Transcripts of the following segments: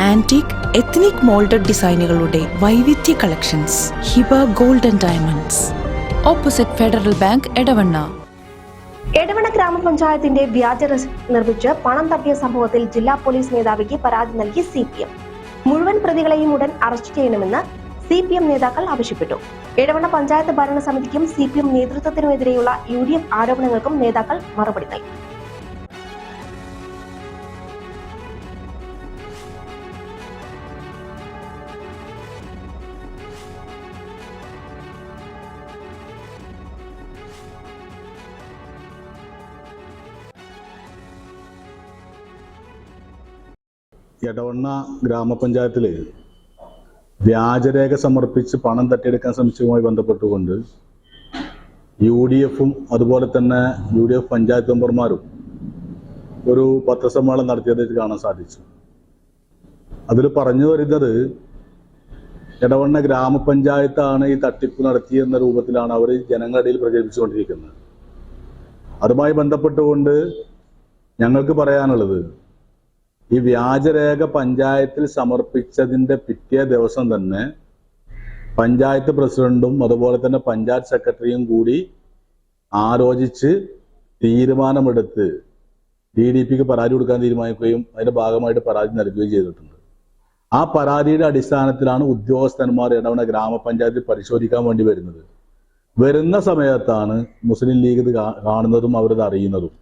Antique ethnic moulded ഡിസൈനുകളുടെ വൈവിധ്യ collections Hiba golden diamonds opposite Federal Bank Edavanna Edavanna ഗ്രാമപഞ്ചായത്തിന്റെ വ്യാജ രസീത് നിർമ്മിച്ച് പണം തട്ടിയ സംഭവത്തിൽ ജില്ലാ പോലീസ് മേധാവിക്ക് പരാതി നൽകി സി പി എം. മുഴുവൻ പ്രതികളെയും ഉടൻ അറസ്റ്റ് ചെയ്യണമെന്ന് സി പി എം നേതാക്കൾ ആവശ്യപ്പെട്ടു. എടവണ പഞ്ചായത്ത് ഭരണസമിതിക്കും സി പി എം നേതൃത്വത്തിനുമെതിരെയുള്ള യു ഡി എഫ് ആരോപണങ്ങൾക്കും നേതാക്കൾ മറുപടി നൽകി. എടവണ്ണ ഗ്രാമപഞ്ചായത്തിൽ വ്യാജരേഖ സമർപ്പിച്ച് പണം തട്ടിയെടുക്കാൻ ശ്രമിച്ചതുമായി ബന്ധപ്പെട്ടുകൊണ്ട് യു ഡി എഫും അതുപോലെ തന്നെ യു ഡി എഫ് പഞ്ചായത്ത് മെമ്പർമാരും ഒരു പത്രസമ്മേളനം നടത്തിയതായിട്ട് കാണാൻ സാധിച്ചു. അതിൽ പറഞ്ഞു വരുന്നത് എടവണ്ണ ഗ്രാമപഞ്ചായത്താണ് ഈ തട്ടിപ്പ് നടത്തിയെന്ന രൂപത്തിലാണ് അവർ ജനങ്ങളിടയിൽ പ്രചരിപ്പിച്ചുകൊണ്ടിരിക്കുന്നത്. അതുമായി ബന്ധപ്പെട്ടുകൊണ്ട് ഞങ്ങൾക്ക് പറയാനുള്ളത് ഈ വ്യാജരേഖ പഞ്ചായത്തിൽ സമർപ്പിച്ചതിന്റെ പിറ്റേ ദിവസം തന്നെ പഞ്ചായത്ത് പ്രസിഡന്റും അതുപോലെ തന്നെ പഞ്ചായത്ത് സെക്രട്ടറിയും കൂടി ആലോചിച്ച് തീരുമാനമെടുത്ത് ഡി ഡി പിക്ക് പരാതി കൊടുക്കാൻ തീരുമാനിക്കുകയും അതിന്റെ ഭാഗമായിട്ട് പരാതി നൽകുകയും ചെയ്തിട്ടുണ്ട്. ആ പരാതിയുടെ അടിസ്ഥാനത്തിലാണ് ഉദ്യോഗസ്ഥന്മാർ ഇടവണ ഗ്രാമപഞ്ചായത്തിൽ പരിശോധിക്കാൻ വേണ്ടി വരുന്നത്. വരുന്ന സമയത്താണ് മുസ്ലിം ലീഗ് ഇത് കാണുന്നതും അവരത് അറിയുന്നതും.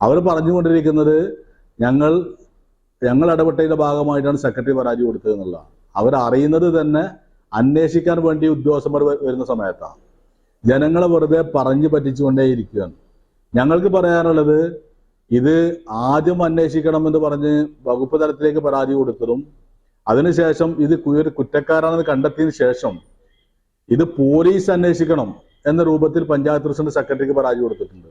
അവർ പറഞ്ഞുകൊണ്ടിരിക്കുന്നത് ഞങ്ങൾ ഞങ്ങൾ ഇടപെട്ടതിന്റെ ഭാഗമായിട്ടാണ് സെക്രട്ടറി പരാതി കൊടുത്തത് എന്നുള്ളതാണ്. അവരറിയുന്നത് തന്നെ അന്വേഷിക്കാൻ വേണ്ടി ഉദ്യോഗസ്ഥന്മാർ വരുന്ന സമയത്താണ്. ജനങ്ങളെ വെറുതെ പറഞ്ഞു പറ്റിച്ചുകൊണ്ടേയിരിക്കുകയാണ്. ഞങ്ങൾക്ക് പറയാനുള്ളത് ഇത് ആദ്യം അന്വേഷിക്കണം എന്ന് പറഞ്ഞ് വകുപ്പ് തലത്തിലേക്ക് പരാതി കൊടുത്തതും അതിനുശേഷം ഇത് ഒരു കുറ്റക്കാരാണെന്ന് കണ്ടെത്തിയതിനു ശേഷം ഇത് പോലീസ് അന്വേഷിക്കണം എന്ന രൂപത്തിൽ പഞ്ചായത്ത് പ്രസിഡന്റ് സെക്രട്ടറിക്ക് പരാതി കൊടുത്തിട്ടുണ്ട്.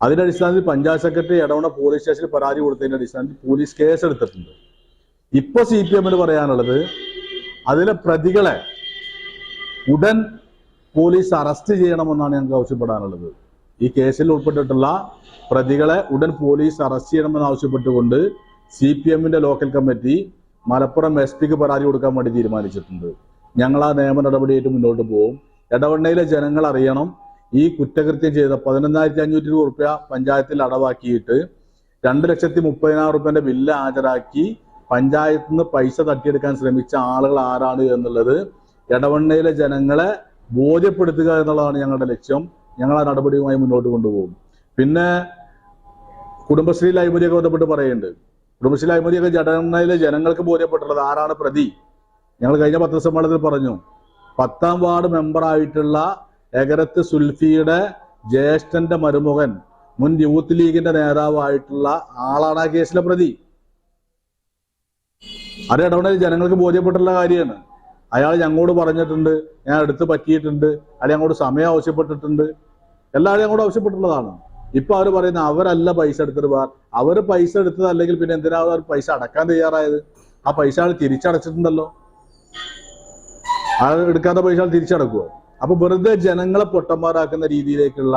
അതിന്റെ അടിസ്ഥാനത്തിൽ പഞ്ചായത്ത് സെക്രട്ടറി ഇടവണ പോലീസ് സ്റ്റേഷനിൽ പരാതി കൊടുത്തതിന്റെ അടിസ്ഥാനത്തിൽ പോലീസ് കേസ് എടുത്തിട്ടുണ്ട് ഇപ്പൊ സി പി എമ്മിന് പറയാനുള്ളത് അതിലെ പ്രതികളെ ഉടൻ പോലീസ് അറസ്റ്റ് ചെയ്യണമെന്നാണ് ഞങ്ങൾക്ക് ആവശ്യപ്പെടാനുള്ളത്. ഈ കേസിൽ ഉൾപ്പെട്ടിട്ടുള്ള പ്രതികളെ ഉടൻ പോലീസ് അറസ്റ്റ് ചെയ്യണമെന്ന് ആവശ്യപ്പെട്ടുകൊണ്ട് സി പി എമ്മിന്റെ ലോക്കൽ കമ്മിറ്റി മലപ്പുറം എസ് പിക്ക് പരാതി കൊടുക്കാൻ വേണ്ടി തീരുമാനിച്ചിട്ടുണ്ട്. ഞങ്ങൾ ആ നിയമ നടപടിയായിട്ട് മുന്നോട്ട് പോകും. ഇടവണ്ണയിലെ ജനങ്ങൾ അറിയണം. ഈ കുറ്റകൃത്യം ചെയ്ത പതിനൊന്നായിരത്തി അഞ്ഞൂറ്റി രൂപ പഞ്ചായത്തിൽ അടവാക്കിയിട്ട് രണ്ട് ലക്ഷത്തി മുപ്പതിനായിരം റുപ്യന്റെ ബില്ല് ഹാജരാക്കി പഞ്ചായത്തിൽ നിന്ന് പൈസ തട്ടിയെടുക്കാൻ ശ്രമിച്ച ആളുകൾ ആരാണ് എന്നുള്ളത് ഇടവണ്ണയിലെ ജനങ്ങളെ ബോധ്യപ്പെടുത്തുക എന്നുള്ളതാണ് ഞങ്ങളുടെ ലക്ഷ്യം. ഞങ്ങൾ ആ നടപടിയുമായി മുന്നോട്ട് കൊണ്ടുപോകും. പിന്നെ കുടുംബശ്രീ അഴിമതിയൊക്കെ ബന്ധപ്പെട്ട് പറയുന്നുണ്ട്. കുടുംബശ്രീ അഴിമതിയൊക്കെ ജടവണ്ണയിലെ ജനങ്ങൾക്ക് ബോധ്യപ്പെട്ടുള്ളത് ആരാണ് പ്രതി? ഞങ്ങൾ കഴിഞ്ഞ പത്രസമ്മേളനത്തിൽ പറഞ്ഞു. പത്താം വാർഡ് മെമ്പറായിട്ടുള്ള എഗരത്ത് സുൽഫിയുടെ ജ്യേഷ്ഠന്റെ മരുമകൻ മുൻ യൂത്ത് ലീഗിന്റെ നേതാവായിട്ടുള്ള ആളാണ് ആ കേസിലെ പ്രതി. അത് ഇടപെടൽ ജനങ്ങൾക്ക് ബോധ്യപ്പെട്ടുള്ള കാര്യമാണ്. അയാൾ ഞങ്ങളോട് പറഞ്ഞിട്ടുണ്ട് ഞാൻ എടുത്ത് പറ്റിയിട്ടുണ്ട് അയാൾ ഞങ്ങളോട് സമയം ആവശ്യപ്പെട്ടിട്ടുണ്ട്. എല്ലാവരും ഞങ്ങളോട് ആവശ്യപ്പെട്ടുള്ളതാണ് ഇപ്പൊ അവർ പറയുന്ന അവരല്ല പൈസ എടുത്തത് അവർ പൈസ എടുത്തത് അല്ലെങ്കിൽ പിന്നെ എന്തിനാ അവർ പൈസ അടക്കാൻ തയ്യാറായത്? ആ പൈസ അയാൾ തിരിച്ചടച്ചിട്ടുണ്ടല്ലോ. അയാൾ എടുക്കാത്ത പൈസ അയാൾ തിരിച്ചടക്കുമോ അപ്പൊ വെറുതെ ജനങ്ങളെ പൊട്ടന്മാരാക്കുന്ന രീതിയിലേക്കുള്ള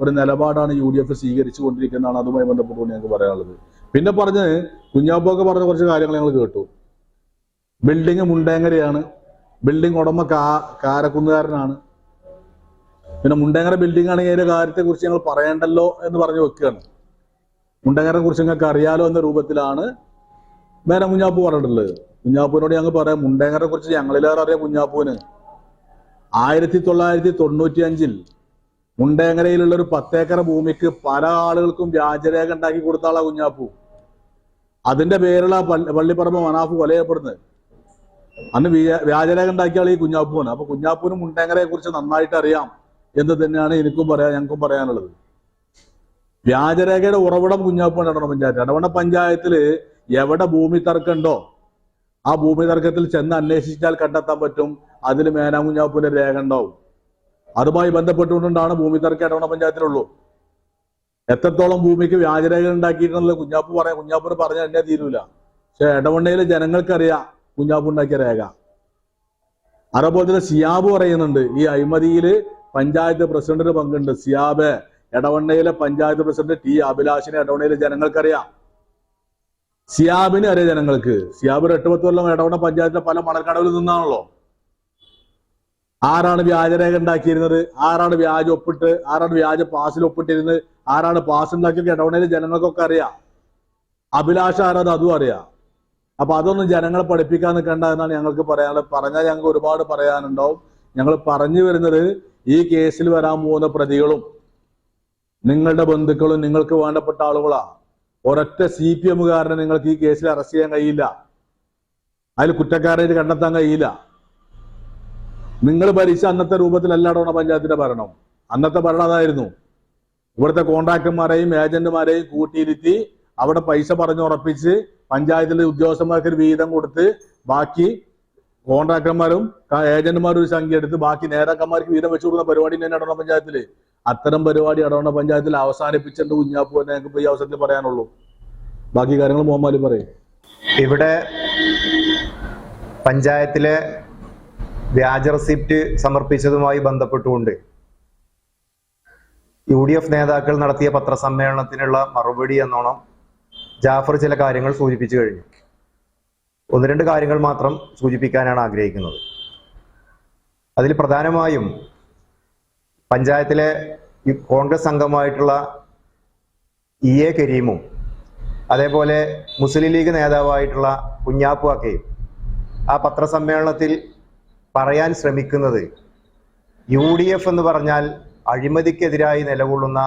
ഒരു നിലപാടാണ് യു ഡി എഫ് സ്വീകരിച്ചു കൊണ്ടിരിക്കുന്നതാണ് അതുമായി ബന്ധപ്പെട്ടുകൊണ്ട് ഞങ്ങൾക്ക് പറയാനുള്ളത്. പിന്നെ പറഞ്ഞ് കുഞ്ഞാപ്പൊക്കെ പറഞ്ഞ കുറച്ച് കാര്യങ്ങൾ ഞങ്ങൾ കേട്ടു. ബിൽഡിംഗ് മുണ്ടേങ്ങരയാണ്. ബിൽഡിംഗ് ഉടമ കാ കാരക്കുന്നുകാരനാണ്. പിന്നെ മുണ്ടേങ്ങര ബിൽഡിംഗ് ആണെങ്കിൽ അതിന്റെ കാര്യത്തെ കുറിച്ച് ഞങ്ങൾ പറയണ്ടല്ലോ എന്ന് പറഞ്ഞു വെക്കുകയാണ്. മുണ്ടേങ്ങരെ കുറിച്ച് ഞങ്ങൾക്ക് അറിയാലോ എന്ന രൂപത്തിലാണ് വേറെ കുഞ്ഞാപ്പു പറഞ്ഞിട്ടുള്ളത്. കുഞ്ഞാപ്പുവിനോട് ഞങ്ങൾ പറയാം മുണ്ടേങ്ങരെ കുറിച്ച് ഞങ്ങളിലേറെ അറിയാം കുഞ്ഞാപ്പുവിന്. ആയിരത്തി തൊള്ളായിരത്തി തൊണ്ണൂറ്റി അഞ്ചിൽ മുണ്ടേങ്ങരയിലുള്ള ഒരു പത്തേക്കർ ഭൂമിക്ക് പല ആളുകൾക്കും വ്യാജരേഖ ഉണ്ടാക്കി കൊടുത്ത ആളാ കുഞ്ഞാപ്പു. അതിന്റെ പേരിലാ പള്ളി- പള്ളിപ്പറമ്പ് മനാഫ് കൊലയപ്പെടുന്നത്. അന്ന് വ്യ- വ്യാജരേഖ ഉണ്ടാക്കിയ ആൾ ഈ കുഞ്ഞാപ്പുവാണ്. അപ്പൊ കുഞ്ഞാപ്പുവിന് മുണ്ടേങ്ങരയെ കുറിച്ച് നന്നായിട്ട് അറിയാം എന്ന് തന്നെയാണ് എനിക്കും പറയാൻ ഞങ്ങൾക്കും പറയാനുള്ളത്. വ്യാജരേഖയുടെ ഉറവിടം കുഞ്ഞാപ്പുവാണ് ഇടവണ്ണ പഞ്ചായത്ത്. ഇടവണ്ണ പഞ്ചായത്തിൽ എവിടെ ഭൂമി തർക്കമുണ്ടോ ആ ഭൂമി തർക്കത്തിൽ ചെന്ന് അന്വേഷിച്ചാൽ കണ്ടെത്താൻ പറ്റും. അതിൽ മേനാകുഞ്ഞാപ്പൂന്റെ രേഖ ഉണ്ടാവും. അതുമായി ബന്ധപ്പെട്ടുകൊണ്ടാണ് ഭൂമി തർക്കം ഇടവണ പഞ്ചായത്തിലുള്ളൂ എത്രത്തോളം ഭൂമിക്ക് വ്യാജരേഖ ഉണ്ടാക്കിയിട്ടുള്ള കുഞ്ഞാപ്പ് പറയാം. കുഞ്ഞാപ്പിന് പറഞ്ഞാൽ എന്നെ തീരൂല. പക്ഷെ ഇടവണ്ണയിലെ ജനങ്ങൾക്കറിയാം കുഞ്ഞാപ്പ് ഉണ്ടാക്കിയ രേഖ. അതേപോലെ തന്നെ സിയാബ് പറയുന്നുണ്ട് ഈ അഴിമതിയിൽ പഞ്ചായത്ത് പ്രസിഡന്റിന് പങ്കുണ്ട്. സിയാബ് എടവണ്ണയിലെ പഞ്ചായത്ത് പ്രസിഡന്റ് ടി അഭിലാഷിനെ എടവണ്ണയിലെ ജനങ്ങൾക്കറിയാം. സിയാബിനെ അറിയാം ജനങ്ങൾക്ക്. സിയാബ് എട്ട് പത്ത് കൊല്ലം പഞ്ചായത്തിലെ പല മണൽക്കടവിൽ നിന്നാണല്ലോ. ആരാണ് വ്യാജരേഖ ഉണ്ടാക്കിയിരുന്നത്? ആരാണ് വ്യാജ ഒപ്പിട്ട് ആരാണ് വ്യാജ പാസിൽ ഒപ്പിട്ടിരുന്നത്? ആരാണ് പാസ് ഉണ്ടാക്കിയത് ഇടവണയിലെ ജനങ്ങൾക്കൊക്കെ അറിയാം. അഭിലാഷ ആരാത് അതും അറിയാം. അപ്പൊ അതൊന്നും ജനങ്ങളെ പഠിപ്പിക്കാൻ നിൽക്കണ്ട എന്നാണ് ഞങ്ങൾക്ക് പറയാനുള്ളത്. പറഞ്ഞാൽ ഞങ്ങൾക്ക് ഒരുപാട് പറയാനുണ്ടാവും. ഞങ്ങൾ പറഞ്ഞു വരുന്നത് ഈ കേസിൽ വരാൻ പോകുന്ന പ്രതികളും നിങ്ങളുടെ ബന്ധുക്കളും നിങ്ങൾക്ക് വേണ്ടപ്പെട്ട ആളുകളാ. ഒരൊറ്റ സി പി എമ്മുകാരനെ നിങ്ങൾക്ക് ഈ കേസിൽ അറസ്റ്റ് ചെയ്യാൻ കഴിയില്ല. അതിൽ കുറ്റക്കാരായിട്ട് കണ്ടെത്താൻ കഴിയില്ല. നിങ്ങൾ ഭരിച്ച അന്നത്തെ രൂപത്തിലല്ലാടോ ഇടവണ പഞ്ചായത്തിന്റെ ഭരണം. അന്നത്തെ ഭരണം അതായിരുന്നു. ഇവിടുത്തെ കോൺട്രാക്ടർമാരെയും ഏജന്റുമാരെയും കൂട്ടിയിരുത്തി അവിടെ പൈസ പറഞ്ഞുറപ്പിച്ച് പഞ്ചായത്തിലെ ഉദ്യോഗസ്ഥന്മാർക്ക് ഒരു വീതം കൊടുത്ത് ബാക്കി കോൺട്രാക്ടർമാരും ഏജന്റുമാരും ഒരു സംഖ്യ എടുത്ത് ബാക്കി നേതാക്കന്മാർക്ക് വീതം വെച്ചു കൊടുക്കുന്ന പരിപാടി തന്നെ ഇടവണ പഞ്ചായത്തിൽ. അത്തരം പരിപാടി ഇടവണ പഞ്ചായത്തിൽ അവസാനിപ്പിച്ചിട്ട് കുഞ്ഞാപ്പു എന്ന് ഞങ്ങൾക്ക് ഈ അവസരത്തിൽ പറയാനുള്ളൂ. ബാക്കി കാര്യങ്ങൾ മോഹൻമാലി പറയും. ഇവിടെ പഞ്ചായത്തിലെ വ്യാജ റെസിപ്റ്റ് സമർപ്പിച്ചതുമായി ബന്ധപ്പെട്ടുകൊണ്ട് യു ഡി എഫ് നേതാക്കൾ നടത്തിയ പത്രസമ്മേളനത്തിനുള്ള മറുപടി എന്നോണം ജാഫർ ചില കാര്യങ്ങൾ സൂചിപ്പിച്ചു കഴിഞ്ഞു. ഒന്ന് രണ്ട് കാര്യങ്ങൾ മാത്രം സൂചിപ്പിക്കാനാണ് ആഗ്രഹിക്കുന്നത്. അതിൽ പ്രധാനമായും പഞ്ചായത്തിലെ കോൺഗ്രസ് അംഗമായിട്ടുള്ള ഇ. എ. കരീമും അതേപോലെ മുസ്ലിം ലീഗ് നേതാവായിട്ടുള്ള കുഞ്ഞാപ്പു അക്കയും ആ പത്രസമ്മേളനത്തിൽ പറയാൻ ശ്രമിക്കുന്നത് യു ഡി എഫ് എന്ന് പറഞ്ഞാൽ അഴിമതിക്കെതിരായി നിലകൊള്ളുന്ന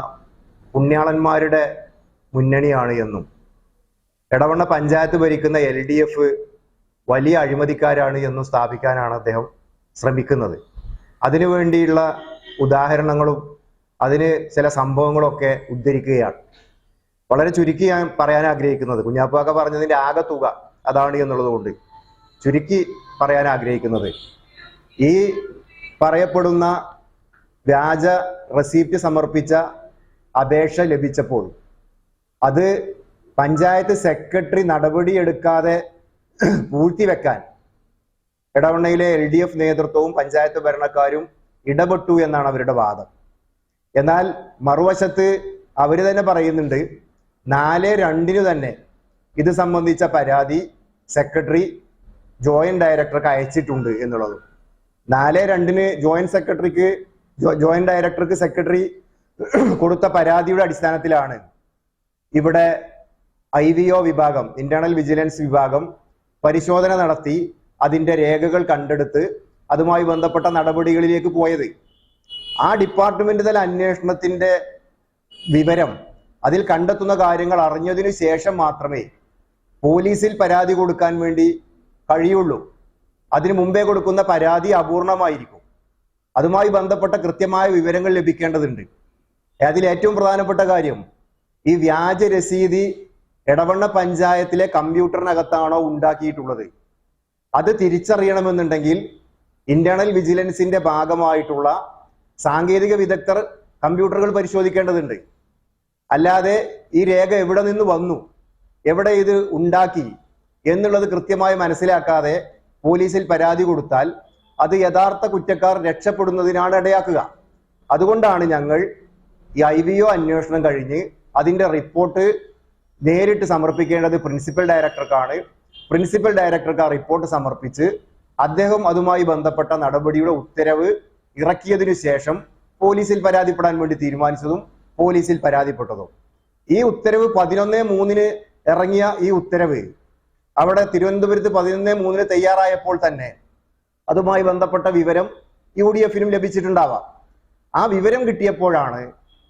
പുണ്യാളന്മാരുടെ മുന്നണിയാണ് എന്നും എടവണ്ണ പഞ്ചായത്ത് ഭരിക്കുന്ന എൽ ഡി എഫ് വലിയ അഴിമതിക്കാരാണ് എന്നും സ്ഥാപിക്കാനാണ് അദ്ദേഹം ശ്രമിക്കുന്നത്. അതിനു വേണ്ടിയുള്ള ഉദാഹരണങ്ങളും അതിന് ചില സംഭവങ്ങളൊക്കെ ഉദ്ധരിക്കുകയാണ്. വളരെ ചുരുക്കി ഞാൻ പറയാൻ ആഗ്രഹിക്കുന്നത്. കുഞ്ഞാപ്പാക്ക പറഞ്ഞതിന്റെ ആകെ തുക അതാണ് എന്നുള്ളത് കൊണ്ട് ചുരുക്കി പറയാൻ ആഗ്രഹിക്കുന്നത്. ഈ പറയപ്പെടുന്ന വ്യാജ റെസിപ്റ്റ് സമർപ്പിച്ച അപേക്ഷ ലഭിച്ചപ്പോൾ അത് പഞ്ചായത്ത് സെക്രട്ടറി നടപടിയെടുക്കാതെ പൂഴ്ത്തിവെക്കാൻ ഇടവണ്ണയിലെ എൽ ഡി എഫ് നേതൃത്വവും പഞ്ചായത്ത് ഭരണക്കാരും ഇടപെട്ടു എന്നാണ് അവരുടെ വാദം. എന്നാൽ മറുവശത്ത് അവർ തന്നെ പറയുന്നുണ്ട് നാല് രണ്ടിന് തന്നെ ഇത് സംബന്ധിച്ച പരാതി സെക്രട്ടറി ജോയിന്റ് ഡയറക്ടർക്ക് അയച്ചിട്ടുണ്ട് എന്നുള്ളത്. നാല് രണ്ടിന് ജോയിന്റ് സെക്രട്ടറിക്ക് ജോയിന്റ് ഡയറക്ടർക്ക് സെക്രട്ടറി കൊടുത്ത പരാതിയുടെ അടിസ്ഥാനത്തിലാണ് ഇവിടെ ഐ വി ഒ വിഭാഗം ഇന്റേണൽ വിജിലൻസ് വിഭാഗം പരിശോധന നടത്തി അതിന്റെ രേഖകൾ കണ്ടെടുത്ത് അതുമായി ബന്ധപ്പെട്ട നടപടികളിലേക്ക് പോയത്. ആ ഡിപ്പാർട്ട്മെന്റ് തല അന്വേഷണത്തിന്റെ വിവരം അതിൽ കണ്ടെത്തുന്ന കാര്യങ്ങൾ അറിഞ്ഞതിനു ശേഷം മാത്രമേ പോലീസിൽ പരാതി കൊടുക്കാൻ വേണ്ടി കഴിയുള്ളൂ. അതിനു മുമ്പേ കൊടുക്കുന്ന പരാതി അപൂർണമായിരിക്കും. അതുമായി ബന്ധപ്പെട്ട കൃത്യമായ വിവരങ്ങൾ ലഭിക്കേണ്ടതുണ്ട്. അതിൽ ഏറ്റവും പ്രധാനപ്പെട്ട കാര്യം ഈ വ്യാജ രസീതി എടവണ്ണ പഞ്ചായത്തിലെ കമ്പ്യൂട്ടറിനകത്താണോ ഉണ്ടാക്കിയിട്ടുള്ളത്? അത് തിരിച്ചറിയണമെന്നുണ്ടെങ്കിൽ ഇന്റേണൽ വിജിലൻസിന്റെ ഭാഗമായിട്ടുള്ള സാങ്കേതിക വിദഗ്ധർ കമ്പ്യൂട്ടറുകൾ പരിശോധിക്കേണ്ടതുണ്ട്. അല്ലാതെ ഈ രേഖ എവിടെ നിന്ന് വന്നു? എവിടെ ഇത് ഉണ്ടാക്കി? എന്നുള്ളത് കൃത്യമായി മനസ്സിലാക്കാതെ പോലീസിൽ പരാതി കൊടുത്താൽ അത് യഥാർത്ഥ കുറ്റക്കാർ രക്ഷപ്പെടുന്നതിനാണ് ഇടയാക്കുക. അതുകൊണ്ടാണ് ഞങ്ങൾ ഈ ഐ വി ഒ അന്വേഷണം കഴിഞ്ഞ് അതിന്റെ റിപ്പോർട്ട് നേരിട്ട് സമർപ്പിക്കേണ്ടത് പ്രിൻസിപ്പൽ ഡയറക്ടർക്കാണ്. പ്രിൻസിപ്പൽ ഡയറക്ടർക്ക് ആ റിപ്പോർട്ട് സമർപ്പിച്ച് അദ്ദേഹം അതുമായി ബന്ധപ്പെട്ട നടപടിയുടെ ഉത്തരവ് ഇറക്കിയതിനു ശേഷം പോലീസിൽ പരാതിപ്പെടാൻ വേണ്ടി തീരുമാനിച്ചതും പോലീസിൽ പരാതിപ്പെട്ടതും. ഈ ഉത്തരവ് പതിനൊന്ന് മൂന്നിന് ഇറങ്ങിയ ഈ ഉത്തരവ് അവിടെ തിരുവനന്തപുരത്ത് പതിനൊന്ന് മൂന്നിന് തയ്യാറായപ്പോൾ തന്നെ അതുമായി ബന്ധപ്പെട്ട വിവരം യു ഡി എഫിനും ലഭിച്ചിട്ടുണ്ടാവാം. ആ വിവരം കിട്ടിയപ്പോഴാണ്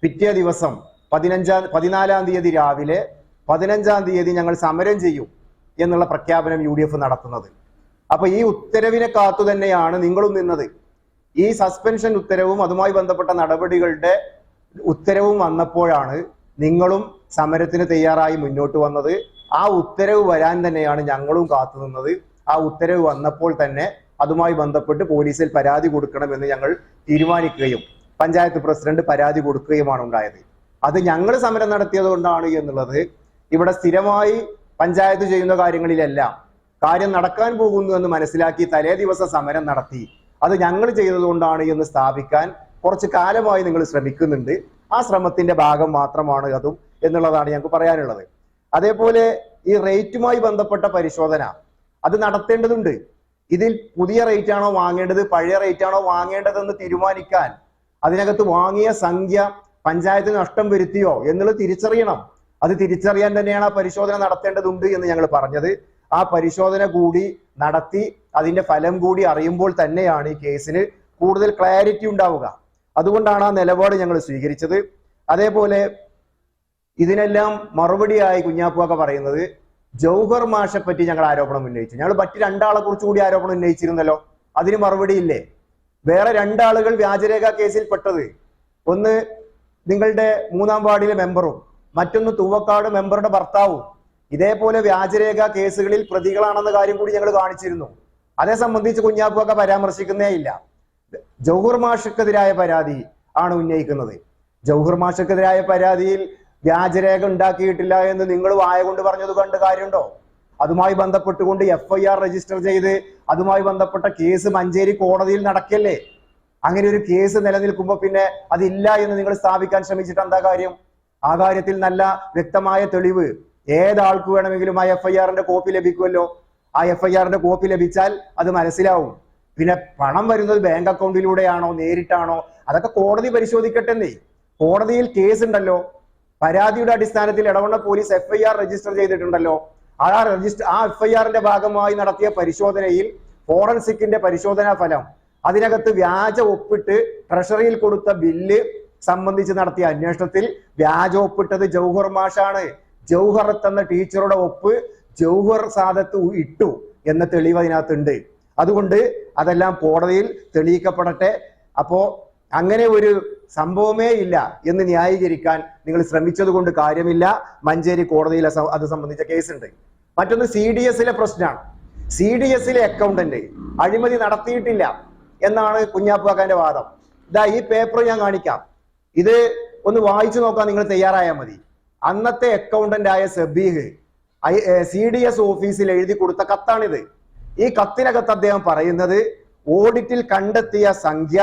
പിറ്റേ ദിവസം പതിനഞ്ചാം പതിനാലാം തീയതി രാവിലെ പതിനഞ്ചാം തീയതി ഞങ്ങൾ സമരം ചെയ്യും എന്നുള്ള പ്രഖ്യാപനം യു ഡി എഫ് നടത്തുന്നത്. അപ്പൊ ഈ ഉത്തരവിനെ കാത്തു തന്നെയാണ് നിങ്ങളും നിന്നത്. ഈ സസ്പെൻഷൻ ഉത്തരവും അതുമായി ബന്ധപ്പെട്ട നടപടികളുടെ ഉത്തരവും വന്നപ്പോഴാണ് നിങ്ങളും സമരത്തിന് തയ്യാറായി മുന്നോട്ട് വന്നത്. ആ ഉത്തരവ് വരാൻ തന്നെയാണ് ഞങ്ങളും കാത്തു നിന്നത്. ആ ഉത്തരവ് വന്നപ്പോൾ തന്നെ അതുമായി ബന്ധപ്പെട്ട് പോലീസിൽ പരാതി കൊടുക്കണമെന്ന് ഞങ്ങൾ തീരുമാനിക്കുകയും പഞ്ചായത്ത് പ്രസിഡന്റ് പരാതി കൊടുക്കുകയുമാണ് ഉണ്ടായത്. അത് ഞങ്ങൾ സമരം നടത്തിയത് കൊണ്ടാണ് എന്നുള്ളത് ഇവിടെ സ്ഥിരമായി പഞ്ചായത്ത് ചെയ്യുന്ന കാര്യങ്ങളിലെല്ലാം കാര്യം നടക്കാൻ പോകുന്നു എന്ന് മനസ്സിലാക്കി തലേ ദിവസം സമരം നടത്തി. അത് ഞങ്ങൾ ചെയ്തതുകൊണ്ടാണ് എന്ന് സ്ഥാപിക്കാൻ കുറച്ച് കാലമായി നിങ്ങൾ ശ്രമിക്കുന്നുണ്ട്. ആ ശ്രമത്തിന്റെ ഭാഗം മാത്രമാണ് അതും എന്നുള്ളതാണ് ഞങ്ങൾക്ക് പറയാനുള്ളത്. അതേപോലെ ഈ റേറ്റുമായി ബന്ധപ്പെട്ട പരിശോധന അത് നടത്തേണ്ടതുണ്ട്. ഇതിൽ പുതിയ റേറ്റ് ആണോ വാങ്ങേണ്ടത് പഴയ റേറ്റ് ആണോ വാങ്ങേണ്ടതെന്ന് തീരുമാനിക്കാൻ അതിനകത്ത് വാങ്ങിയ സംഖ്യ പഞ്ചായത്തിന് നഷ്ടം വരുത്തിയോ എന്നുള്ളത് തിരിച്ചറിയണം. അത് തിരിച്ചറിയാൻ തന്നെയാണ് ആ പരിശോധന നടത്തേണ്ടതുണ്ട് എന്ന് ഞങ്ങൾ പറഞ്ഞത്. ആ പരിശോധന കൂടി നടത്തി അതിന്റെ ഫലം കൂടി അറിയുമ്പോൾ തന്നെയാണ് ഈ കേസിന് കൂടുതൽ ക്ലാരിറ്റി ഉണ്ടാവുക. അതുകൊണ്ടാണ് ആ നിലപാട് ഞങ്ങൾ സ്വീകരിച്ചത്. അതേപോലെ ഇതിനെല്ലാം മറുപടിയായി കുഞ്ഞാപ്പുവൊക്കെ പറയുന്നത് ജൗഹർ മാഷെ പറ്റി ഞങ്ങൾ ആരോപണം ഉന്നയിച്ചു. ഞങ്ങൾ മറ്റു രണ്ടാളെ കുറിച്ച് കൂടി ആരോപണം ഉന്നയിച്ചിരുന്നല്ലോ. അതിന് മറുപടി ഇല്ലേ വേറെ രണ്ടാളുകൾ വ്യാജരേഖ കേസിൽ പെട്ടത്. ഒന്ന് നിങ്ങളുടെ മൂന്നാം വാർഡിലെ മെമ്പറും മറ്റൊന്ന് തൂവക്കാട് മെമ്പറുടെ ഭർത്താവും ഇതേപോലെ വ്യാജരേഖ കേസുകളിൽ പ്രതികളാണെന്ന കാര്യം കൂടി ഞങ്ങൾ കാണിച്ചിരുന്നു. അതേ സംബന്ധിച്ച് കുഞ്ഞാപ്പുവൊക്കെ പരാമർശിക്കുന്നേ ഇല്ല. ജൗഹർ മാഷക്കെതിരായ പരാതി ആണ് ഉന്നയിക്കുന്നത്. ജൗഹർ മാഷക്കെതിരായ പരാതിയിൽ വ്യാജരേഖ ഉണ്ടാക്കിയിട്ടില്ല എന്ന് നിങ്ങൾ വായ കൊണ്ട് പറഞ്ഞത് കണ്ട് കാര്യമുണ്ടോ? അതുമായി ബന്ധപ്പെട്ടുകൊണ്ട് എഫ് ഐ ആർ രജിസ്റ്റർ ചെയ്ത് അതുമായി ബന്ധപ്പെട്ട കേസ് മഞ്ചേരി കോടതിയിൽ നടക്കല്ലേ? അങ്ങനെ ഒരു കേസ് നിലനിൽക്കുമ്പോൾ പിന്നെ അതില്ല എന്ന് നിങ്ങൾ സ്ഥാപിക്കാൻ ശ്രമിച്ചിട്ട് എന്താ കാര്യം? ആ കാര്യത്തിൽ നല്ല വ്യക്തമായ തെളിവ്. ഏതാൾക്ക് വേണമെങ്കിലും ആ എഫ് ഐ ആറിന്റെ കോപ്പി ലഭിക്കുമല്ലോ. ആ എഫ് ഐ ആറിന്റെ കോപ്പി ലഭിച്ചാൽ അത് മനസ്സിലാവും. പിന്നെ പണം വരുന്നത് ബാങ്ക് അക്കൗണ്ടിലൂടെയാണോ നേരിട്ടാണോ? അതൊക്കെ കോടതി പരിശോധിക്കട്ടെന്നേ കോടതിയിൽ കേസ് ഉണ്ടല്ലോ പരാതിയുടെ അടിസ്ഥാനത്തിൽ ഇടവണ്ണ പോലീസ് എഫ്ഐആർ രജിസ്റ്റർ ചെയ്തിട്ടുണ്ടല്ലോ. ആ രജിസ്റ്റർ ആ എഫ്ഐആറിന്റെ ഭാഗമായി നടത്തിയ പരിശോധനയിൽ ഫോറൻസിക്കിന്റെ പരിശോധനാ ഫലം. അതിനകത്ത് വ്യാജ ഒപ്പിട്ട് ട്രഷറിയിൽ കൊടുത്ത ബില്ല് സംബന്ധിച്ച് നടത്തിയ അന്വേഷണത്തിൽ വ്യാജ ഒപ്പിട്ടത് ജൗഹർ മാഷാണ്. ജൗഹർ എന്ന ടീച്ചറുടെ ഒപ്പ് ജൗഹർ സാദത്ത് ഇട്ടു എന്ന തെളിവ് അതിനകത്തുണ്ട്. അതുകൊണ്ട് അതെല്ലാം കോടതിയിൽ തെളിയിക്കപ്പെടട്ടെ. അപ്പോ അങ്ങനെ ഒരു സംഭവമേ ഇല്ല എന്ന് ന്യായീകരിക്കാൻ നിങ്ങൾ ശ്രമിച്ചതുകൊണ്ട് കാര്യമില്ല. മഞ്ചേരി കോടതിയിൽ അത് സംബന്ധിച്ച കേസുണ്ട്. മറ്റൊന്ന് സി ഡി എസിലെ പ്രശ്നമാണ്. സി ഡി എസിലെ അക്കൗണ്ടന്റ് അഴിമതി നടത്തിയിട്ടില്ല എന്നാണ് കുഞ്ഞാപ്പാക്കാന്റെ വാദം. ഇതാ ഈ പേപ്പർ ഞാൻ കാണിക്കാം. ഇത് ഒന്ന് വായിച്ചു നോക്കാൻ നിങ്ങൾ തയ്യാറായാൽ മതി. അന്നത്തെ അക്കൗണ്ടന്റ് ആയ സബീഹ് സി ഡി എസ് ഓഫീസിൽ എഴുതി കൊടുത്ത കത്താണിത്. ഈ കത്തിനകത്ത് അദ്ദേഹം പറയുന്നത് ഓഡിറ്റിൽ കണ്ടെത്തിയ സംഖ്യ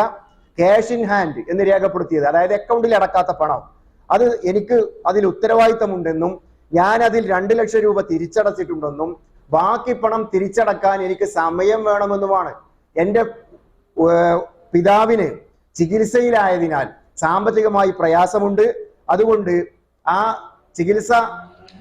ക്യാഷ് ഇൻ ഹാൻഡ് എന്ന് രേഖപ്പെടുത്തിയത്. അതായത് അക്കൗണ്ടിൽ അടക്കാത്ത പണം. അത് എനിക്ക് അതിൽ ഉത്തരവാദിത്തമുണ്ടെന്നും ഞാൻ അതിൽ രണ്ട് ലക്ഷം രൂപ തിരിച്ചടച്ചിട്ടുണ്ടെന്നും ബാക്കി പണം തിരിച്ചടക്കാൻ എനിക്ക് സമയം വേണമെന്നുമാണ് എന്റെ പിതാവിന് ചികിത്സയിലായതിനാൽ സാമ്പത്തികമായി പ്രയാസമുണ്ട്. അതുകൊണ്ട് ആ ചികിത്സ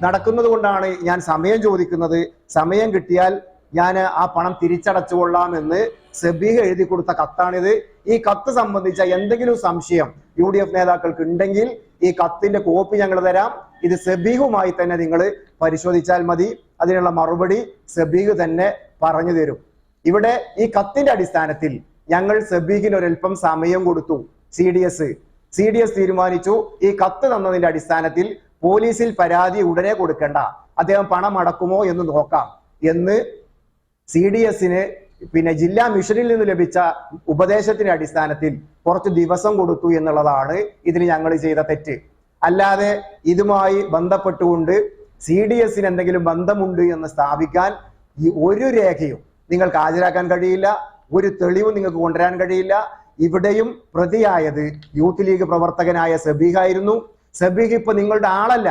നടക്കുന്നത് കൊണ്ടാണ് ഞാൻ സമയം ചോദിക്കുന്നത്. സമയം കിട്ടിയാൽ ഞാൻ ആ പണം തിരിച്ചടച്ചുകൊള്ളാം എന്ന് സെബീഹ എഴുതി കൊടുത്ത കത്താണിത്. ഈ കത്ത് സംബന്ധിച്ച എന്തെങ്കിലും സംശയം യു ഡി എഫ് നേതാക്കൾക്ക് ഉണ്ടെങ്കിൽ ഈ കത്തിന്റെ കോപ്പി ഞങ്ങൾ തരാം. ഇത് സെബീഹുമായി തന്നെ നിങ്ങൾ പരിശോധിച്ചാൽ മതി. അതിനുള്ള മറുപടി സെബീഹ് തന്നെ പറഞ്ഞു തരും. ഇവിടെ ഈ കത്തിന്റെ അടിസ്ഥാനത്തിൽ ഞങ്ങൾ സെബീഹിന് ഒരൽപ്പം സമയം കൊടുത്തു. C D S. C D S തീരുമാനിച്ചു. ഈ കത്ത് തന്നതിന്റെ അടിസ്ഥാനത്തിൽ പോലീസിൽ പരാതി ഉടനെ കൊടുക്കേണ്ട. അദ്ദേഹം പണം അടക്കുമോ എന്ന് നോക്കാം എന്ന് സി ഡി എസിന് പിന്നെ ജില്ലാ മിഷനിൽ നിന്ന് ലഭിച്ച ഉപദേശത്തിന്റെ അടിസ്ഥാനത്തിൽ കുറച്ച് ദിവസം കൊടുത്തു എന്നുള്ളതാണ് ഇതിന് ഞങ്ങൾ ചെയ്ത തെറ്റ്. അല്ലാതെ ഇതുമായി ബന്ധപ്പെട്ടുകൊണ്ട് സി ഡി എസിന് എന്തെങ്കിലും ബന്ധമുണ്ട് എന്ന് സ്ഥാപിക്കാൻ ഈ ഒരു രേഖയും നിങ്ങൾക്ക് ഹാജരാക്കാൻ കഴിയില്ല ഒരു തെളിവും നിങ്ങൾക്ക് കൊണ്ടുവരാൻ കഴിയില്ല. ഇവിടെയും പ്രതിയായത് യൂത്ത് ലീഗ് പ്രവർത്തകനായ സബീഹ് ആയിരുന്നു. സബീഹ് ഇപ്പൊ നിങ്ങളുടെ ആളല്ല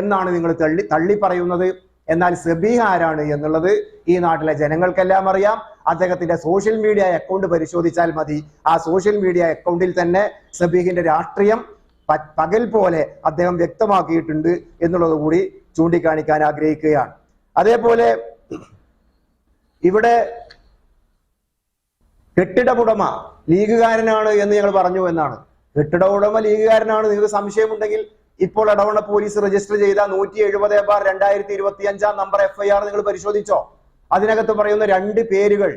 എന്നാണ് നിങ്ങൾ തള്ളി തള്ളി പറയുന്നത് എന്നാൽ സബീഹ് ആരാണ് എന്നുള്ളത് ഈ നാട്ടിലെ ജനങ്ങൾക്കെല്ലാം അറിയാം. അദ്ദേഹത്തിന്റെ സോഷ്യൽ മീഡിയ അക്കൗണ്ട് പരിശോധിച്ചാൽ മതി. ആ സോഷ്യൽ മീഡിയ അക്കൗണ്ടിൽ തന്നെ സബീഹിന്റെ രാഷ്ട്രീയം പകൽ പോലെ അദ്ദേഹം വ്യക്തമാക്കിയിട്ടുണ്ട് എന്നുള്ളത് കൂടി ചൂണ്ടിക്കാണിക്കാൻ ആഗ്രഹിക്കുകയാണ്. അതേപോലെ ഇവിടെ കെട്ടിട ഉടമ ലീഗുകാരനാണ് എന്ന് ഞങ്ങൾ പറഞ്ഞു എന്നാണ്. കെട്ടിട ഉടമ ലീഗുകാരനാണ് നിങ്ങൾക്ക് സംശയമുണ്ടെങ്കിൽ ഇപ്പോൾ ഇടവണ്ണ പോലീസ് രജിസ്റ്റർ ചെയ്ത നൂറ്റി എഴുപത് ബാർ രണ്ടായിരത്തി ഇരുപത്തി അഞ്ചാം നമ്പർ എഫ് ഐ ആർ നിങ്ങൾ പരിശോധിച്ചോ? അതിനകത്ത് പറയുന്ന രണ്ട് പേരുകൾ.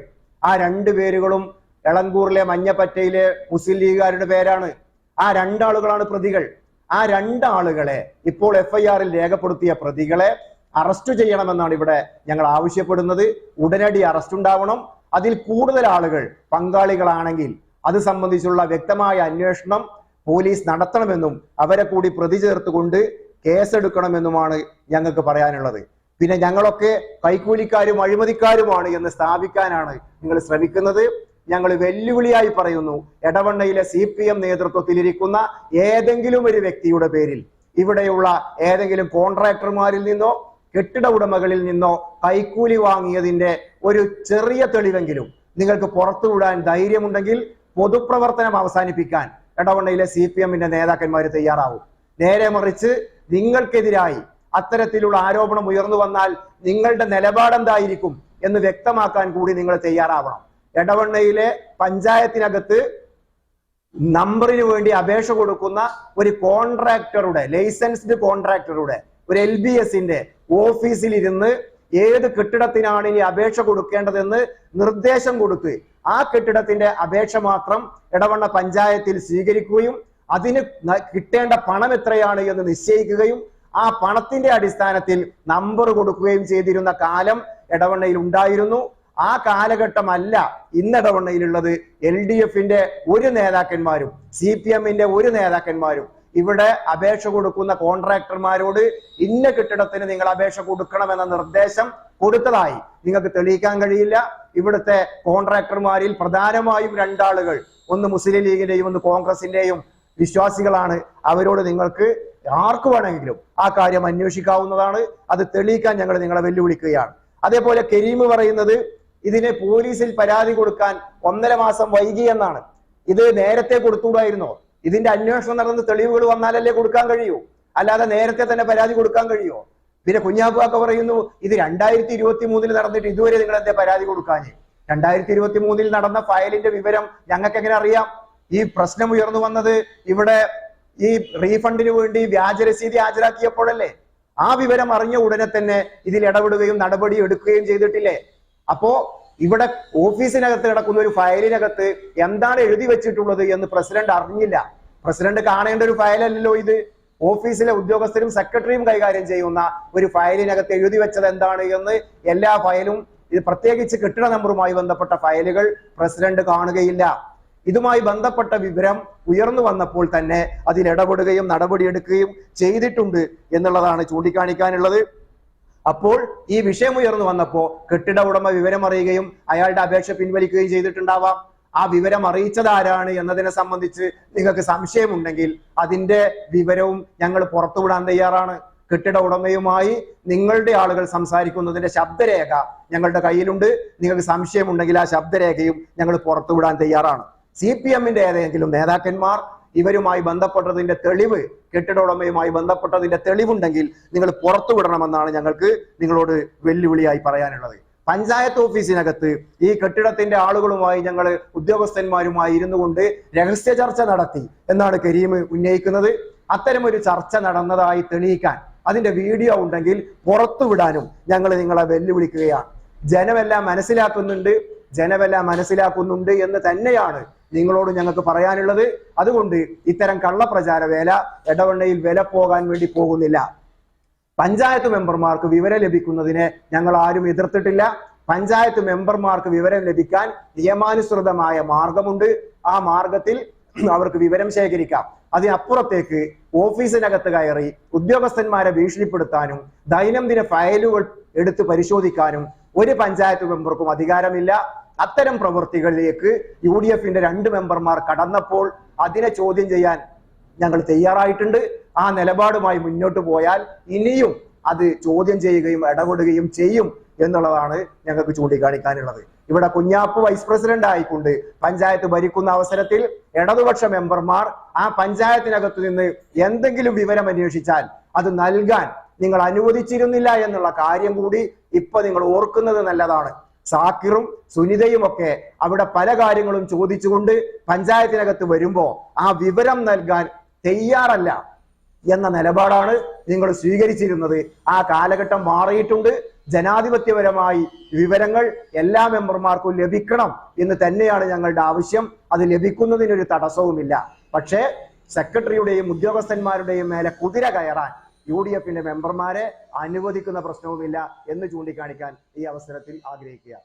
ആ രണ്ട് പേരുകളും എളങ്കൂറിലെ മഞ്ഞപ്പറ്റയിലെ മുസ്ലിം ലീഗുകാരുടെ പേരാണ്. ആ രണ്ടാളുകളാണ് പ്രതികൾ. ആ രണ്ടാളുകളെ ഇപ്പോൾ എഫ് ഐ ആറിൽ രേഖപ്പെടുത്തിയ പ്രതികളെ അറസ്റ്റ് ചെയ്യണമെന്നാണ് ഇവിടെ ഞങ്ങൾ ആവശ്യപ്പെടുന്നത്. ഉടനടി അറസ്റ്റ് ഉണ്ടാവണം. അതിൽ കൂടുതൽ ആളുകൾ പങ്കാളികളാണെങ്കിൽ അത് സംബന്ധിച്ചുള്ള വ്യക്തമായ അന്വേഷണം പോലീസ് നടത്തണമെന്നും അവരെ കൂടി പ്രതി ചേർത്തുകൊണ്ട് കേസെടുക്കണമെന്നുമാണ് ഞങ്ങൾക്ക് പറയാനുള്ളത്. പിന്നെ ഞങ്ങളൊക്കെ കൈക്കൂലിക്കാരും അഴിമതിക്കാരുമാണ് എന്ന് സ്ഥാപിക്കാനാണ് നിങ്ങൾ ശ്രമിക്കുന്നത്. ഞങ്ങൾ വെല്ലുവിളിയായി പറയുന്നു. എടവണ്ണയിലെ സി പി എം നേതൃത്വത്തിലിരിക്കുന്ന ഏതെങ്കിലും ഒരു വ്യക്തിയുടെ പേരിൽ ഇവിടെയുള്ള ഏതെങ്കിലും കോൺട്രാക്ടർമാരിൽ നിന്നോ കെട്ടിട ഉടമകളിൽ നിന്നോ കൈക്കൂലി വാങ്ങിയതിന്റെ ഒരു ചെറിയ തെളിവെങ്കിലും നിങ്ങൾക്ക് പുറത്തുവിടാൻ ധൈര്യമുണ്ടെങ്കിൽ പൊതുപ്രവർത്തനം അവസാനിപ്പിക്കാൻ എടവണ്ണയിലെ സി പി എമ്മിന്റെ നേതാക്കന്മാർ തയ്യാറാവും. നേരെ മറിച്ച് നിങ്ങൾക്കെതിരായി അത്തരത്തിലുള്ള ആരോപണം ഉയർന്നു വന്നാൽ നിങ്ങളുടെ നിലപാടെന്തായിരിക്കും എന്ന് വ്യക്തമാക്കാൻ കൂടി നിങ്ങൾ തയ്യാറാവണം. എടവണ്ണയിലെ പഞ്ചായത്തിനകത്ത് നമ്പറിന് വേണ്ടി അപേക്ഷ കൊടുക്കുന്ന ഒരു കോൺട്രാക്ടറുടെ ലൈസൻസ്ഡ് കോൺട്രാക്ടറുടെ ഒരു എൽ ബി എസിന്റെ ഓഫീസിൽ ഇരുന്ന് ഏത് കെട്ടിടത്തിനാണ് ഇനി അപേക്ഷ കൊടുക്കേണ്ടതെന്ന് നിർദ്ദേശം കൊടുത്ത് ആ കെട്ടിടത്തിന്റെ അപേക്ഷ മാത്രം ഇടവണ്ണ പഞ്ചായത്തിൽ സ്വീകരിക്കുകയും അതിന് കിട്ടേണ്ട പണം എത്രയാണ് എന്ന് നിശ്ചയിക്കുകയും ആ പണത്തിന്റെ അടിസ്ഥാനത്തിൽ നമ്പർ കൊടുക്കുകയും ചെയ്തിരുന്ന കാലം ഇടവണ്ണയിൽ ഉണ്ടായിരുന്നു. ആ കാലഘട്ടമല്ല ഇന്ന് ഇടവണ്ണയിലുള്ളത് എൽ ഡി എഫിന്റെ ഒരു നേതാക്കന്മാരും സി പി എമ്മിന്റെ ഒരു നേതാക്കന്മാരും ഇവിടെ അപേക്ഷ കൊടുക്കുന്ന കോൺട്രാക്ടർമാരോട് ഇന്ന കെട്ടിടത്തിന് നിങ്ങൾ അപേക്ഷ കൊടുക്കണമെന്ന നിർദ്ദേശം കൊടുത്തതായി. നിങ്ങൾക്ക് തെളിയിക്കാൻ കഴിയില്ല. ഇവിടുത്തെ കോൺട്രാക്ടർമാരിൽ പ്രധാനമായും രണ്ടാളുകൾ ഒന്ന് മുസ്ലിം ലീഗിന്റെയും ഒന്ന് കോൺഗ്രസിന്റെയും വിശ്വാസികളാണ്. അവരോട് നിങ്ങൾക്ക് ആർക്ക് വേണമെങ്കിലും ആ കാര്യം അന്വേഷിക്കാവുന്നതാണ്. അത് തെളിയിക്കാൻ ഞങ്ങൾ നിങ്ങളെ വെല്ലുവിളിക്കുകയാണ്. അതേപോലെ കരീം പറയുന്നത് ഇതിനെ പോലീസിൽ പരാതി കൊടുക്കാൻ ഒന്നര മാസം വൈകി എന്നാണ്. ഇത് നേരത്തെ കൊടുത്തുകൂടായിരുന്നോ? ഇതിന്റെ അന്വേഷണം നടന്ന് തെളിവുകൾ വന്നാലല്ലേ കൊടുക്കാൻ കഴിയൂ. അല്ലാതെ നേരത്തെ തന്നെ പരാതി കൊടുക്കാൻ കഴിയുമോ? പിന്നെ കുഞ്ഞാപ്പാക്ക പറയുന്നു ഇത് രണ്ടായിരത്തി ഇരുപത്തി മൂന്നിൽ നടന്നിട്ട് ഇതുവരെ നിങ്ങൾ എന്തേ പരാതി കൊടുക്കാഞ്ഞ്? രണ്ടായിരത്തി ഇരുപത്തി മൂന്നിൽ നടന്ന ഫയലിന്റെ വിവരം ഞങ്ങൾക്ക് എങ്ങനെ അറിയാം? ഈ പ്രശ്നം ഉയർന്നു വന്നത് ഇവിടെ ഈ റീഫണ്ടിന് വേണ്ടി വ്യാജ രസീതി ഹാജരാക്കിയപ്പോഴല്ലേ? ആ വിവരം അറിഞ്ഞ ഉടനെ തന്നെ ഇതിൽ ഇടപെടുകയും നടപടി എടുക്കുകയും ചെയ്തിട്ടില്ലേ? അപ്പോ ഇവിടെ ഓഫീസിനകത്ത് കിടക്കുന്ന ഒരു ഫയലിനകത്ത് എന്താണ് എഴുതി വെച്ചിട്ടുള്ളത് എന്ന് പ്രസിഡന്റ് അറിഞ്ഞില്ല. പ്രസിഡന്റ് കാണേണ്ട ഒരു ഫയലല്ലല്ലോ ഇത്. ഓഫീസിലെ ഉദ്യോഗസ്ഥരും സെക്രട്ടറിയും കൈകാര്യം ചെയ്യുന്ന ഒരു ഫയലിനകത്ത് എഴുതി വെച്ചത് എന്താണ് എന്ന് എല്ലാ ഫയലും ഇത് പ്രത്യേകിച്ച് കെട്ടിട നമ്പറുമായി ബന്ധപ്പെട്ട ഫയലുകൾ പ്രസിഡന്റ് കാണുകയില്ല. ഇതുമായി ബന്ധപ്പെട്ട വിവരം ഉയർന്നു വന്നപ്പോൾ തന്നെ അതിൽ ഇടപെടുകയും നടപടിയെടുക്കുകയും ചെയ്തിട്ടുണ്ട് എന്നുള്ളതാണ് ചൂണ്ടിക്കാണിക്കാനുള്ളത്. അപ്പോൾ ഈ വിഷയം ഉയർന്നു വന്നപ്പോ കെട്ടിട ഉടമ വിവരം അറിയുകയും അയാളുടെ അപേക്ഷ പിൻവലിക്കുകയും ചെയ്തിട്ടുണ്ടാവാം. ആ വിവരം അറിയിച്ചത് ആരാണ് എന്നതിനെ സംബന്ധിച്ച് നിങ്ങൾക്ക് സംശയമുണ്ടെങ്കിൽ അതിന്റെ വിവരവും ഞങ്ങൾ പുറത്തുവിടാൻ തയ്യാറാണ്. കെട്ടിട ഉടമയുമായി നിങ്ങളുടെ ആളുകൾ സംസാരിക്കുന്നതിന്റെ ശബ്ദരേഖ ഞങ്ങളുടെ കയ്യിലുണ്ട്. നിങ്ങൾക്ക് സംശയമുണ്ടെങ്കിൽ ആ ശബ്ദരേഖയും ഞങ്ങൾ പുറത്തുവിടാൻ തയ്യാറാണ്. സി പി എമ്മിന്റെ ഏതെങ്കിലും നേതാക്കന്മാർ ഇവരുമായി ബന്ധപ്പെട്ടതിന്റെ തെളിവ് കെട്ടിട ബന്ധപ്പെട്ടതിന്റെ തെളിവുണ്ടെങ്കിൽ നിങ്ങൾ പുറത്തു വിടണമെന്നാണ് ഞങ്ങൾക്ക് നിങ്ങളോട് വെല്ലുവിളിയായി പറയാനുള്ളത്. പഞ്ചായത്ത് ഓഫീസിനകത്ത് ഈ കെട്ടിടത്തിന്റെ ആളുകളുമായി ഞങ്ങൾ ഉദ്യോഗസ്ഥന്മാരുമായി ഇരുന്നു കൊണ്ട് രഹസ്യ ചർച്ച നടത്തി എന്നാണ് കരീം ഉന്നയിക്കുന്നത്. അത്തരം ഒരു ചർച്ച നടന്നതായി തെളിയിക്കാൻ അതിന്റെ വീഡിയോ ഉണ്ടെങ്കിൽ പുറത്തുവിടാനും ഞങ്ങൾ നിങ്ങളെ വെല്ലുവിളിക്കുകയാണ്. ജനമെല്ലാം മനസ്സിലാക്കുന്നുണ്ട് ജനമെല്ലാം മനസ്സിലാക്കുന്നുണ്ട് എന്ന് തന്നെയാണ് നിങ്ങളോട് ഞങ്ങൾക്ക് പറയാനുള്ളത് അതുകൊണ്ട് ഇത്തരം കള്ളപ്രചാര വേല ഇടവണ്ണയിൽ വില പോകാൻ വേണ്ടി പോകുന്നില്ല. പഞ്ചായത്ത് മെമ്പർമാർക്ക് വിവരം ലഭിക്കുന്നതിനെ ഞങ്ങൾ ആരും എതിർത്തിട്ടില്ല. പഞ്ചായത്ത് മെമ്പർമാർക്ക് വിവരം ലഭിക്കാൻ നിയമാനുസൃതമായ മാർഗമുണ്ട്. ആ മാർഗത്തിൽ അവർക്ക് വിവരം ശേഖരിക്കാം. അതിനപ്പുറത്തേക്ക് ഓഫീസിനകത്ത് കയറി ഉദ്യോഗസ്ഥന്മാരെ ഭീഷണിപ്പെടുത്താനും ദൈനംദിന ഫയലുകൾ എടുത്ത് പരിശോധിക്കാനും ഒരു പഞ്ചായത്ത് മെമ്പർക്കും അധികാരമില്ല. അത്തരം പ്രവൃത്തികളിലേക്ക് യു ഡി എഫിന്റെ രണ്ട് മെമ്പർമാർ കടന്നപ്പോൾ അതിനെ ചോദ്യം ചെയ്യാൻ ഞങ്ങൾ തയ്യാറായിട്ടുണ്ട്. ആ നിലപാടുമായി മുന്നോട്ട് പോയാൽ ഇനിയും അത് ചോദ്യം ചെയ്യുകയും ഇടപെടുകയും ചെയ്യും എന്നുള്ളതാണ് ഞങ്ങൾക്ക് ചൂണ്ടിക്കാണിക്കാനുള്ളത്. ഇവിടെ കുഞ്ഞാപ്പ് വൈസ് പ്രസിഡന്റ് ആയിക്കൊണ്ട് പഞ്ചായത്ത് ഭരിക്കുന്ന അവസരത്തിൽ ഇടതുപക്ഷ മെമ്പർമാർ ആ പഞ്ചായത്തിനകത്തു നിന്ന് എന്തെങ്കിലും വിവരം അന്വേഷിച്ചാൽ അത് നൽകാൻ നിങ്ങൾ അനുവദിച്ചിരുന്നില്ല എന്നുള്ള കാര്യം കൂടി ഇപ്പൊ നിങ്ങൾ ഓർക്കുന്നത് നല്ലതാണ്. സാക്കിറും സുനിതയും ഒക്കെ അവിടെ പല കാര്യങ്ങളും ചോദിച്ചുകൊണ്ട് പഞ്ചായത്തിനകത്ത് വരുമ്പോ ആ വിവരം നൽകാൻ തയ്യാറല്ല എന്ന നിലപാടാണ് നിങ്ങൾ സ്വീകരിച്ചിരുന്നത്. ആ കാലഘട്ടം മാറിയിട്ടുണ്ട്. ജനാധിപത്യപരമായി വിവരങ്ങൾ എല്ലാ മെമ്പർമാർക്കും ലഭിക്കണം എന്ന് തന്നെയാണ് ഞങ്ങളുടെ ആവശ്യം. അത് ലഭിക്കുന്നതിനൊരു തടസ്സവുമില്ല. പക്ഷേ സെക്രട്ടറിയുടെയും ഉദ്യോഗസ്ഥന്മാരുടെയും മേലെ കുതിര കയറാൻ യു ഡി എഫിന്റെ മെമ്പർമാരെ അനുവദിക്കുന്ന പ്രശ്നവുമില്ല എന്ന് ചൂണ്ടിക്കാണിക്കാൻ ഈ അവസരത്തിൽ ആഗ്രഹിക്കുക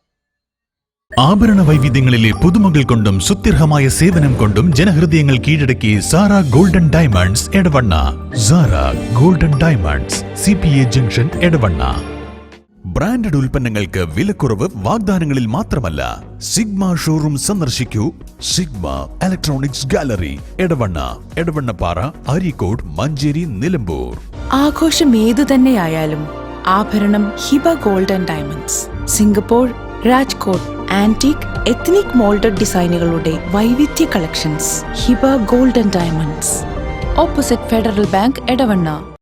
ആഭരണ വൈവിധ്യങ്ങളിലെ പുതുമകൾ കൊണ്ടും സുത്യർഹമായ സേവനം കൊണ്ടും ജനഹൃദയങ്ങൾ കീഴടക്കി Sara golden diamonds Edavanna. Sara golden diamonds C P A junction Edavanna. Branded ഉൽപ്പന്നങ്ങൾക്ക് വിലക്കുറവ് വാഗ്ദാനങ്ങളിൽ മാത്രമല്ല സിഗ്മ ഷോറൂം സന്ദർശിക്കൂ. Sigma electronics gallery Edavanna. Edavannappara Areekode Manjeri Nilambur. ആഘോഷം ഏതു തന്നെയായാലും ആഭരണം Hiba golden diamonds. Singapore Rajkot antique ethnic moulded ഡിസൈനുകളുടെ വൈവിധ്യ collections Hiba golden diamonds. Opposite Federal Bank Edavanna.